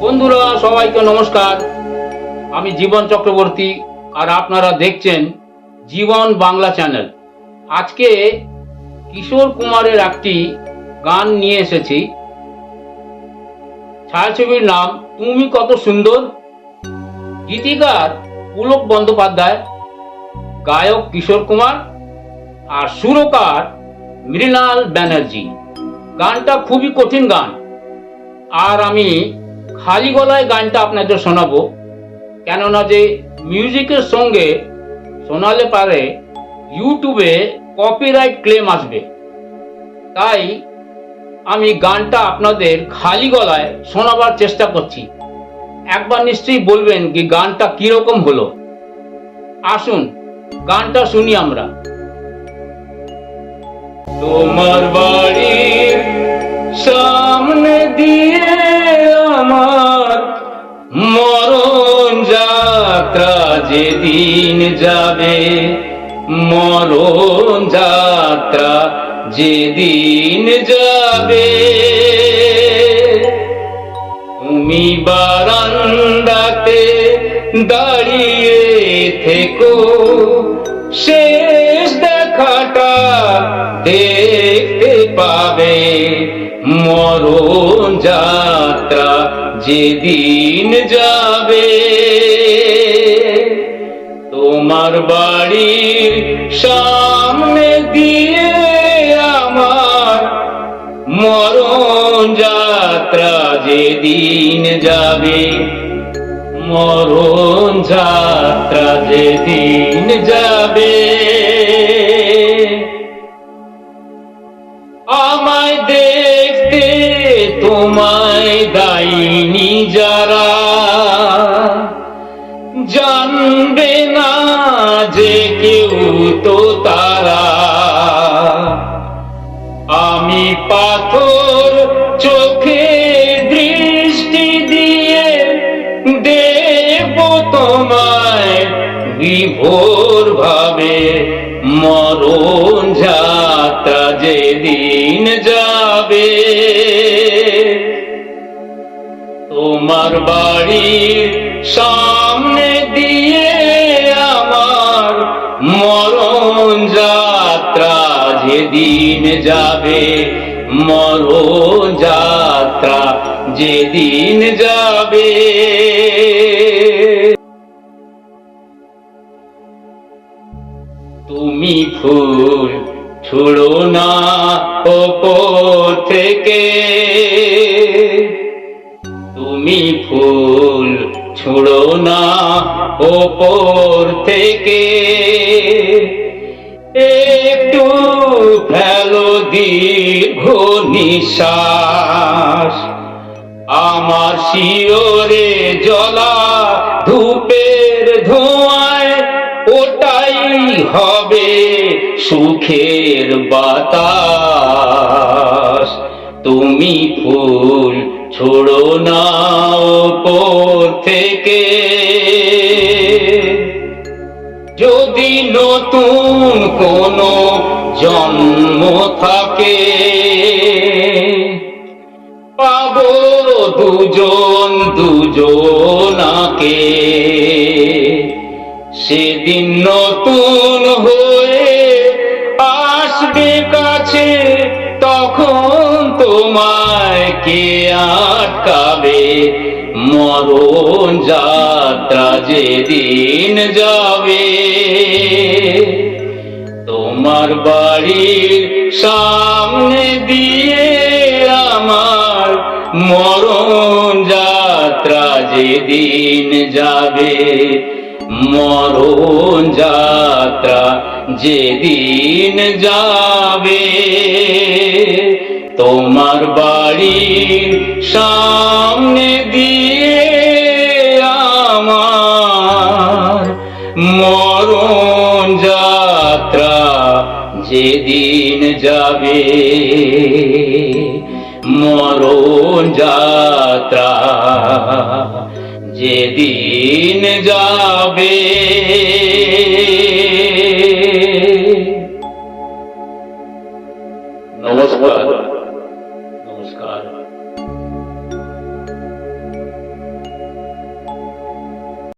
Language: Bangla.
বন্ধুরা, সবাইকে নমস্কার। আমি জীবন চক্রবর্তী, আর আপনারা দেখছেন জীবন বাংলা চ্যানেল। আজকে কিশোর কুমারের একটি গান নিয়ে এসেছি। ছায়াছবির নাম, তুমি কত সুন্দর। গীতিকার পুলক বন্দ্যোপাধ্যায়, গায়ক কিশোর কুমার, আর সুরকার মৃণাল ব্যানার্জি। গানটা খুবই কঠিন গান। আর আমি খালি গলায় গানটা আপনাদের শোনাবো। কেননা যে মিউজিকের সঙ্গে শোনালে পারে ইউটিউবে কপিরাইট ক্লেম আসবে। তাই আমি গানটা আপনাদের খালি গলায় শোনাবার চেষ্টা করছি। একবার নিশ্চয়ই বলবেন কি গানটা কীরকম হলো। আসুন, গানটা শুনি আমরা। তোমার বাড়ির সামনে দিয়ে যাত্রা যেদিন যাবে, মরণ যাত্রা যেদিন যাবে। তুমি বারান্দাতে দাঁড়িয়ে থেকো, শেষ দেখাটা দেখতে পাবে। মরণ যাত্রা যেদিন যাবে বাড়ির সামনে দিয়ে আমার মরণ যাত্রা যেদিন যাবে, মরণ যাত্রা যেদিন যাবে। আমায় দেখতে তোমায় দাইনি যারা জানবে আমি পাথর চোখে দৃষ্টি দিয়ে দেব তোমায় বিভোর ভাবে মরণ যাত্রা যেদিন যাবে। তোমার বাড়ির সামনে দিয়ে যেদিন যাবে মরণ যাত্রা যেদিন যাবে। তুমি ফুল ছুড়ো না ওপর থেকে। তুমি ফুল ছুড়ো না ওপর থেকে। একটু ফেলো দীর্ঘ নিঃশ্বাস। আমার শিওরে জলা ধূপের ধোঁয়ায় ওটাই হবে সুখের বাতাস। তুমি ফুল ছোড়ো না ওপর থেকে। যদি নতুন কোনো জন্ম থাকে। পাব দুজন দুজনাকে। সেদিন নতুন হয়ে আসবে কাছে, তখন তোমায় কে আটকাবে? মরণ যাত্রা যেদিন যাবে। তোমার বাড়ির সামনে দিয়ে আমার মরণ যাত্রা যেদিন যাবে, মরণ যাত্রা যেদিন যাবে। তোমার বাড়ির সামনে দিয়ে আমার মরণ যাত্রা যেদিন যাবে। মরণ যাত্রা যেদিন যাবে। নমস্কার নমস্কার।